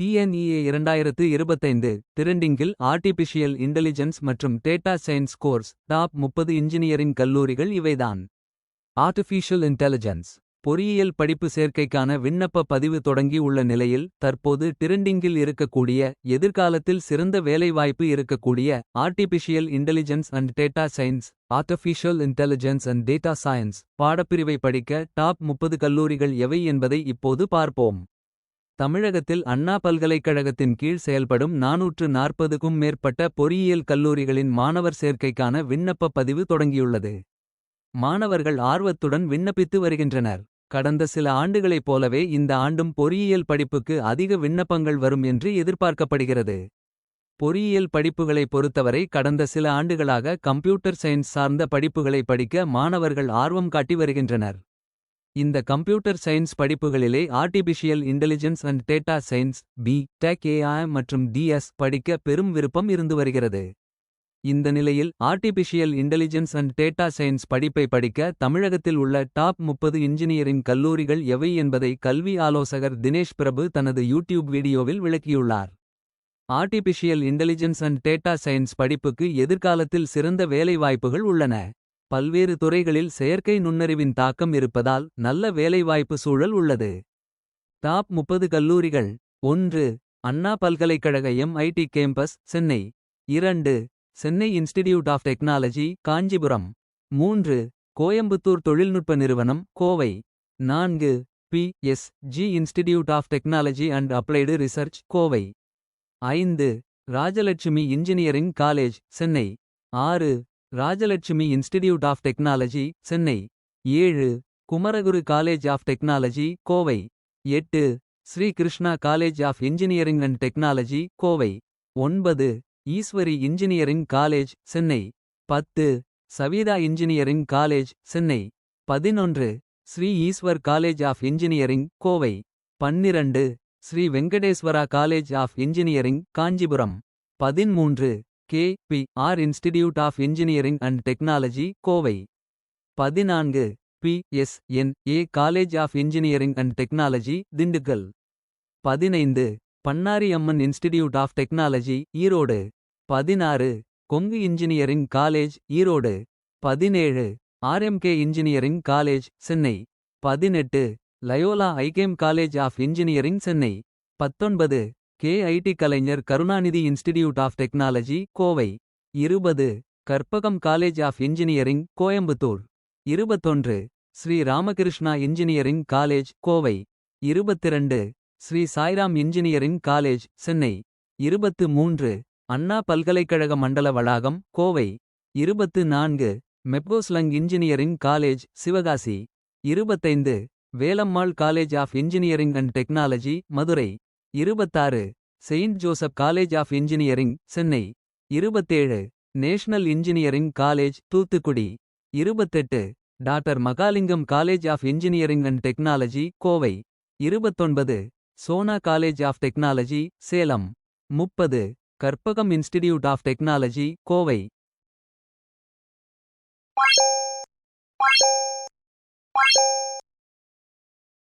TNEA இரண்டாயிரத்து இருபத்தைந்து திரண்டிங்கில் ஆர்டிபிஷியல் இன்டெலிஜென்ஸ் மற்றும் டேட்டா சயின்ஸ் கோர்ஸ் டாப் முப்பது இன்ஜினியரிங் கல்லூரிகள் இவைதான். ஆர்டிஃபிஷியல் இன்டெலிஜென்ஸ் பொறியியல் படிப்பு சேர்க்கைக்கான விண்ணப்ப பதிவு தொடங்கி உள்ள நிலையில் தற்போது டிரெண்டிங்கில் இருக்கக்கூடிய எதிர்காலத்தில் சிறந்த வேலைவாய்ப்பு இருக்கக்கூடிய artificial intelligence and data science artificial intelligence and data science பாடப்பிரிவை படிக்க டாப் முப்பது கல்லூரிகள் எவை என்பதை இப்போது பார்ப்போம். தமிழகத்தில் அண்ணா பல்கலைக்கழகத்தின் கீழ் செயல்படும் நாநூற்று நாற்பதுக்கும் மேற்பட்ட பொறியியல் கல்லூரிகளின் மாணவர் சேர்க்கைக்கான விண்ணப்ப பதிவு தொடங்கியுள்ளது. மாணவர்கள் ஆர்வத்துடன் விண்ணப்பித்து வருகின்றனர். கடந்த சில ஆண்டுகளைப் போலவே இந்த ஆண்டும் பொறியியல் படிப்புக்கு அதிக விண்ணப்பங்கள் வரும் என்று எதிர்பார்க்கப்படுகிறது. பொறியியல் படிப்புகளை பொறுத்தவரை கடந்த சில ஆண்டுகளாக கம்ப்யூட்டர் சயின்ஸ் சார்ந்த படிப்புகளை படிக்க மாணவர்கள் ஆர்வம் காட்டி வருகின்றனர். இந்த computer science படிப்புகளிலே artificial intelligence and data science B tech AI மற்றும் டிஎஸ் படிக்க பெரும் விருப்பம் இருந்து வருகிறது. இந்த நிலையில் artificial intelligence and data science படிப்பை படிக்க தமிழகத்தில் உள்ள டாப் முப்பது இன்ஜினியரிங் கல்லூரிகள் எவை என்பதை கல்வி ஆலோசகர் தினேஷ் பிரபு தனது யூடியூப் வீடியோவில் விளக்கியுள்ளார். Artificial intelligence and data science படிப்புக்கு எதிர்காலத்தில் சிறந்த வேலைவாய்ப்புகள் உள்ளன. பல்வேறு துறைகளில் செயற்கை நுண்ணறிவின் தாக்கம் இருப்பதால் நல்ல வேலைவாய்ப்பு சூழல் உள்ளது. டாப் முப்பது கல்லூரிகள் ஒன்று அண்ணா பல்கலைக்கழக எம்ஐடி கேம்பஸ் சென்னை. இரண்டு Chennai institute of technology Kanchipuram. மூன்று கோயம்புத்தூர் தொழில்நுட்ப நிறுவனம் கோவை. நான்கு P S G institute of technology and applied research Kovai. ஐந்து ராஜலட்சுமி இன்ஜினியரிங் காலேஜ் சென்னை. ஆறு Rajalakshmi institute of technology Chennai. ஏழு Kumaraguru college of technology Kovai. எட்டு Sri Krishna college of engineering and technology Kovai. ஒன்பது Eswari engineering college Chennai. பத்து Savitha engineering college Chennai. பதினொன்று Sri Eswar college of engineering Kovai. பன்னிரண்டு Sri Venkateswara college of engineering Kanchipuram. பதின்மூன்று K P R institute of engineering and technology Kovai. பதினான்கு P S N A college of engineering and technology Dindigul. பதினைந்து Bannari Amman institute of technology Erode. பதினாறு Kongu engineering college Erode. பதினேழு RMK engineering college Chennai. பதினெட்டு Loyola ICAM college of engineering Chennai. பத்தொன்பது KIT Kalaignar Karunanidhi institute of technology Kovai. இருபது Karpagam college of engineering Coimbatore. இருபத்தொன்று Sri Ramakrishna engineering college Kovai. இருபத்திரண்டு Sri Sairam engineering college Chennai. இருபத்து மூன்று அண்ணா பல்கலைக்கழக மண்டல வளாகம் கோவை. இருபத்து நான்கு மெப்கோஸ்லங் இன்ஜினியரிங் காலேஜ் சிவகாசி. இருபத்தைந்து Velammal college of engineering and technology Madurai. இருபத்தாறு Saint Joseph college of engineering Chennai. இருபத்தேழு நேஷனல் இன்ஜினியரிங் காலேஜ் தூத்துக்குடி. இருபத்தெட்டு doctor Mahalingam college of engineering and technology Kovai. இருபத்தொன்பது Sona college of technology Salem. முப்பது Karpagam institute of technology Kovai.